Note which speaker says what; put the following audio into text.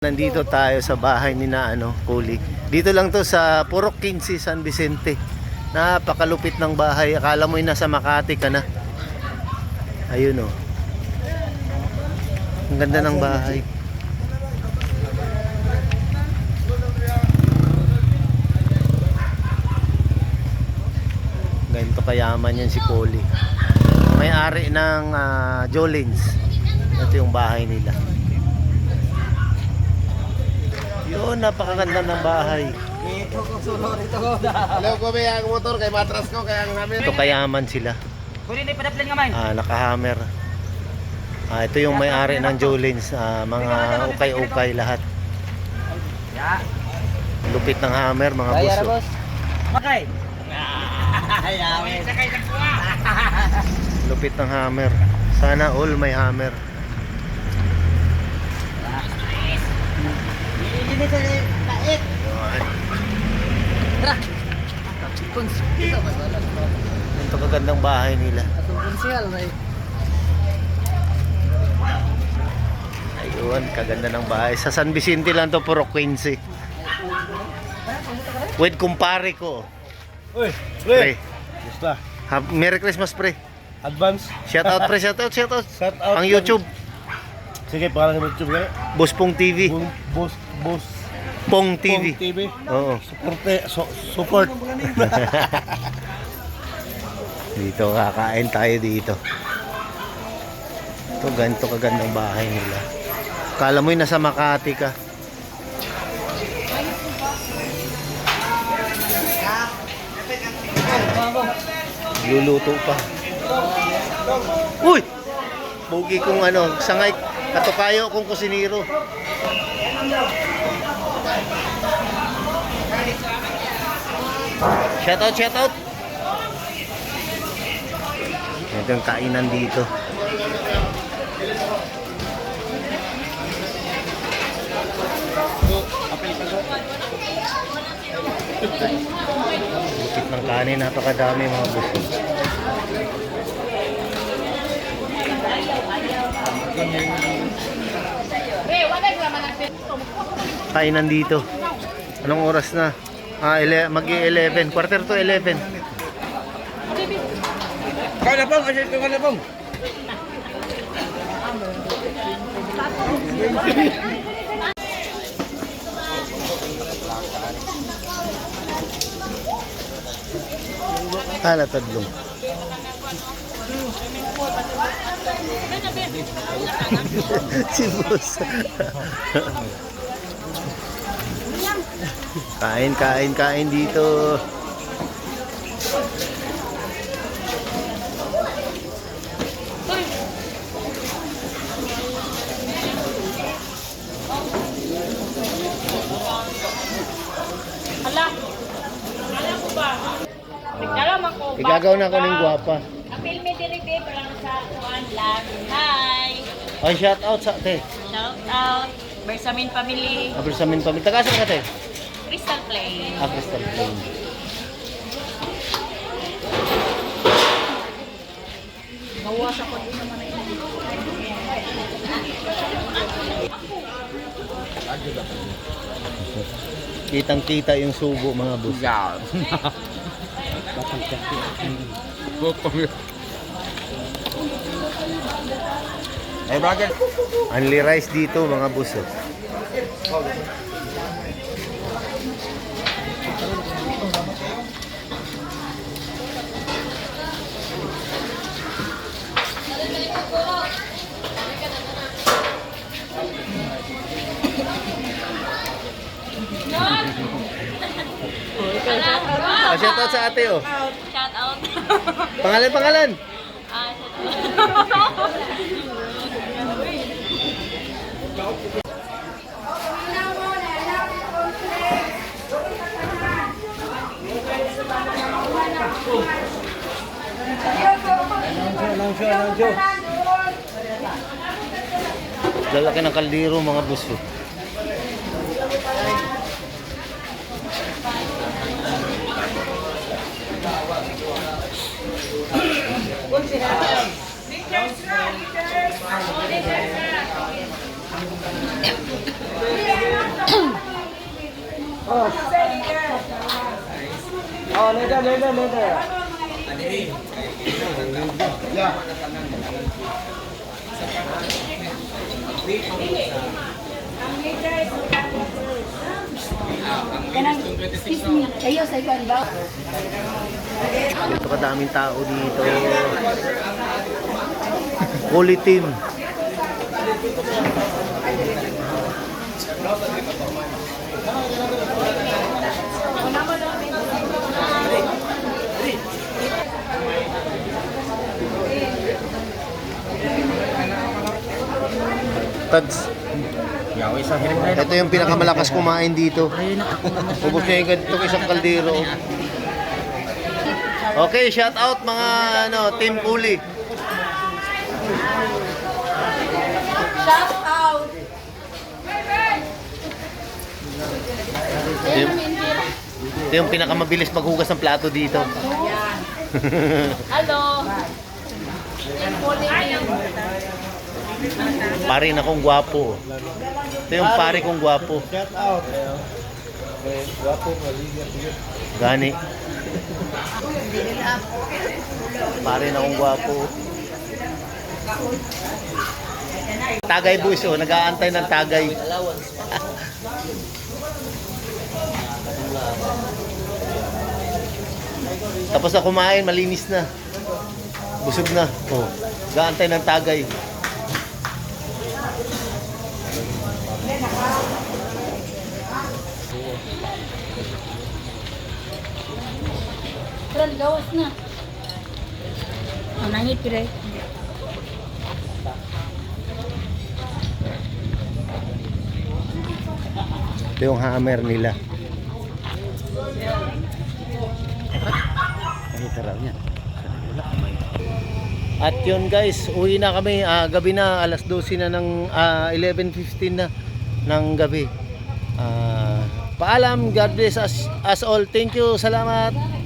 Speaker 1: Nandito tayo sa bahay ni na ano, Kuli. Dito lang to sa Purok 15, San Vicente. Napakalupit ng bahay. Akala mo nasa Makati ka na. Ayun oh. Ang ganda ng bahay. Ganito kayaman yan si Kuli. May-ari ng ah, Jolins. Ito yung bahay nila. Yun, napakaganda ng bahay.
Speaker 2: Hello ko may ang motor kay matras ko kaya ang namin.
Speaker 1: Ito kayaman sila.
Speaker 3: Kunin na ipadaplan nga man.
Speaker 1: Ah, nakahammer. Ah, ito yung may-ari ng Jolins. Ah, mga ukay-ukay lahat.
Speaker 3: Ya.
Speaker 1: Lupit ng hammer, mga buso.
Speaker 3: Makay. Ayaw.
Speaker 1: Lupit ng hammer. Sana all may hammer.
Speaker 3: Hindi sa lait.
Speaker 1: Yun.
Speaker 3: Tara.
Speaker 1: Ito kagandang bahay nila.
Speaker 3: Atong kunsyal na.
Speaker 1: Ayun, kaganda ng bahay. Sa San Vicente lang to, puro 15. With kumpare ko.
Speaker 2: Uy,
Speaker 1: Pre.
Speaker 2: Gusto.
Speaker 1: Ha- Merry Christmas, pre.
Speaker 2: Advance.
Speaker 1: Shout out, pre. Shout out, shout out.
Speaker 2: Shout out.
Speaker 1: Ang YouTube,
Speaker 2: Sige, pangalan ng YouTube.
Speaker 1: Bospong TV.
Speaker 2: Boom, boss.
Speaker 1: Pong TV.
Speaker 2: Pong TV.
Speaker 1: Oo.
Speaker 2: Suporte, so, support.
Speaker 1: Dito, kakain tayo dito. Ito, ganito kagandang bahay nila. Kala mo yung nasa Makati ka. Luluto pa. Uy! Bugi kong ano, sangay, katukayo kong kusiniro. Shout out, shout out. Ito yung kainan dito. Lupit ng kanin, napakadami mga boss. Kainan dito. Anong oras na? Ah, ele- mag-11. Quarter to 11.
Speaker 2: Kaya pong, kasi ito kaya pong.
Speaker 1: Hala, tadlong. si boss. kain, kain, kain dito. Igagaw na ako ng gwapa.
Speaker 4: Kuan lang. Hi.
Speaker 1: Ay, shout out sa ate.
Speaker 4: Shout out. Bersamin family.
Speaker 1: Abel sa min pamilya. Tagasan ka ate.
Speaker 4: Crystal Play.
Speaker 1: Ah, Crystal Plain.
Speaker 4: Bawas ako din naman ay.
Speaker 1: Kitang kita yung subo mga boss.
Speaker 2: Ay, bagay.
Speaker 1: Only rice dito mga boss. oh. Ah, shout out sa ate oh.
Speaker 4: Shout out.
Speaker 1: Pangalan, pangalan.
Speaker 4: Ah, shout out.
Speaker 1: Lalaki ng kaldero mga boss. oh.
Speaker 4: Liters na, liters. Liters na.
Speaker 3: Oh, later, later, later.
Speaker 4: Excuse me, kayo sa ikan ba?
Speaker 1: Ito tao dito. Holy team. Tads,
Speaker 2: Yawi sa hirin
Speaker 1: ito yung pinakamalakas kumain dito. Ubus niya yung ganitong isang kaldero. Okay, shout out mga ano, team Kuli.
Speaker 4: Shout out!
Speaker 1: Ito yung, ito yung pinakamabilis maghugas ng plato dito.
Speaker 4: Hello!
Speaker 1: Pare na kong gwapo. Ito yung pare kong gwapo.
Speaker 2: Shout out. Maligyan.
Speaker 1: Gani. Pare na kong gwapo. Tagay boys oh, nag-aantay ng tagay. Tapos na kumain, malinis na. Busog na. Oh, nag-aantay ng tagay.
Speaker 4: Tran, gawas na. Ang nangit pire.
Speaker 1: Ito yung hammer nila. At yun guys, uwi na kami. Ah, gabi na, alas 12 na ng ah, 11.15 na ng gabi. Ah, paalam, God bless us, us all. Thank you, salamat.